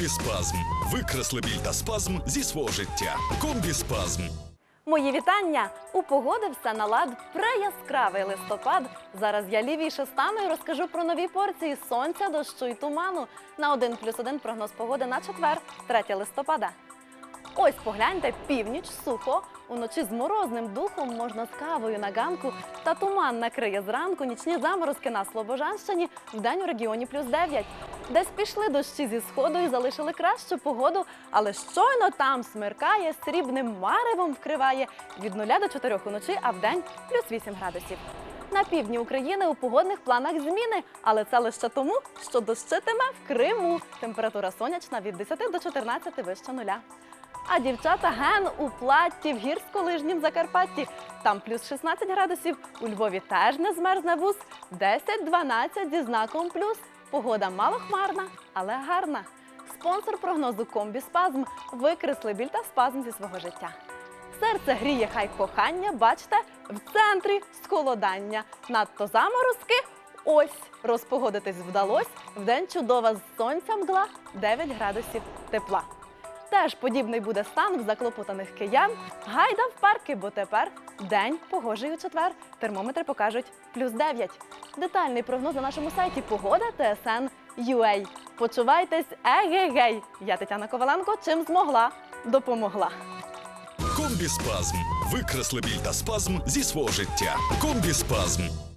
Комбіспазм. Викресли біль та спазм зі свого життя. Комбіспазм. Мої вітання! У погоди все на лад преяскравий листопад. Зараз я лівіше стану і розкажу про нові порції сонця, дощу і туману. На 1 плюс 1 прогноз погоди на четвер, 3 листопада. Ось погляньте, північ сухо. Уночі з морозним духом можна з кавою на ганку та туман накриє зранку нічні заморозки на Слобожанщині. Вдень у регіоні плюс 9. Десь пішли дощі зі сходу і залишили кращу погоду, але щойно там смеркає, срібним маревом вкриває від 0 до 4 уночі, а вдень плюс 8 градусів. На півдні України у погодних планах зміни, але це лише тому, що дощитиме в Криму. Температура сонячна від 10 до 14 вище нуля. А дівчата ген у платті в гірськолижнім Закарпатті. Там плюс 16 градусів. У Львові теж не змерзне вуз. 10-12 зі знаком плюс. Погода малохмарна, але гарна. Спонсор прогнозу Комбіспазм викресли біль та спазм зі свого життя. Серце гріє хай кохання, бачите, в центрі схолодання. Надто заморозки. Ось розпогодитись вдалось. Вдень чудова з сонця мгла 9 градусів тепла. Теж подібний буде стан в заклопотаних киян. Гайда в парки, бо тепер день погожий у четвер. Термометри покажуть плюс 9. Детальний прогноз на нашому сайті Погода ТСН UA. Почувайтесь егегей. Я Тетяна Коваленко. Чим змогла, допомогла. Комбіспазм. Викресли біль та спазм зі свого життя. Комбіспазм.